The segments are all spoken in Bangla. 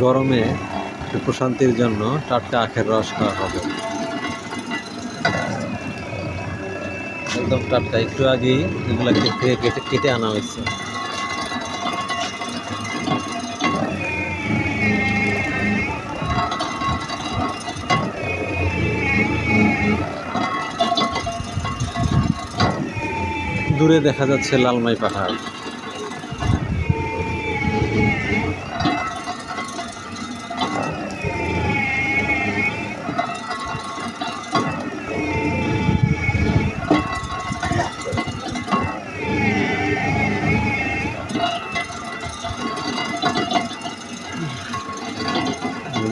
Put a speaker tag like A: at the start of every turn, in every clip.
A: গরমে প্রশান্তির জন্য টাটকা আখের রস খাওয়া হবে। একদম টাটকা। একটু আগেই এগুলা কেটে কেটে কেটে আনা হয়েছে। দূরে দেখা যাচ্ছে লালমাই পাহাড়।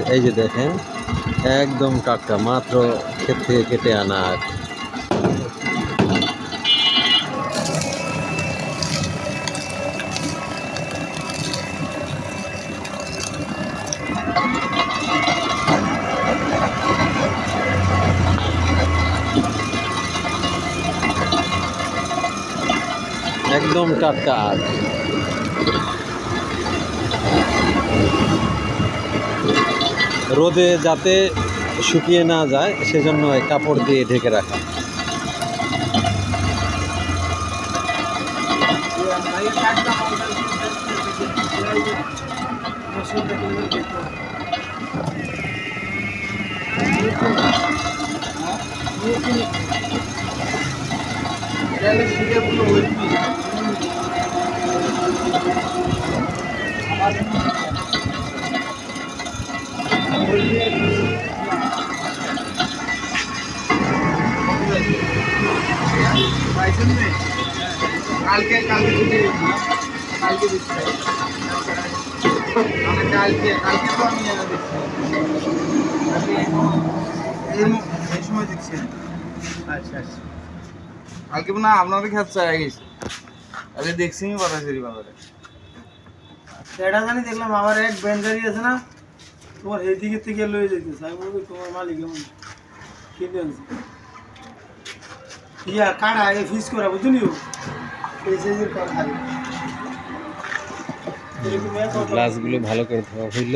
A: এই যে দেখেন একদম টাটকা মাত্র ক্ষেত থেকে কেটে আনা আখ একদম টাটকা আখ রোদে যাতে শুকিয়ে না যায় সেজন্য কাপড় দিয়ে ঢেকে রাখা।
B: কালকে কালকে ছুটি কালকে দিচ্ছি। মানে কালকে কালকে তো আমি দিচ্ছি এই সময় আচ্ছা আচ্ছা। কালকে না আপনারই খেত চাই গেছে। আগে দেখছি আমি বাতাসেরি বাজারে।
C: সেটা জানি দেখলাম আমার এক ব্যাংকারি আছে না তোমার এই দিকে থেকে লয়ে যেতেছে আমি বলব তোমার মালিক এমন ইয়া কাটা আগে ফিস করা বুঝলি
A: গ্লাসগুলো ভালো করে ধোয়া হইল।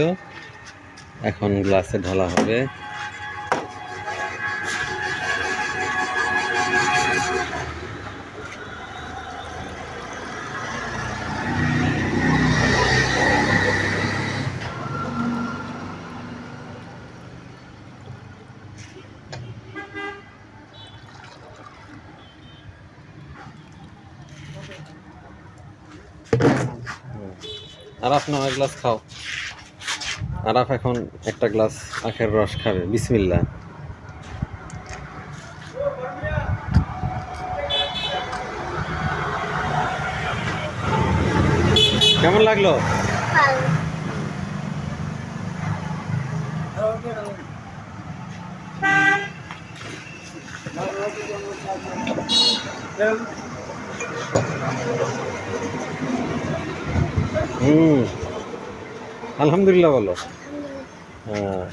A: এখন গ্লাসে ঢালা হবে। আরাফ না এক গ্লাস খাও। আরাফ এখন একটা গ্লাস আখের রস খাবে। বিসমিল্লা কেমন লাগল? হুম। আলহামদুলিল্লাহ বলো হ্যাঁ।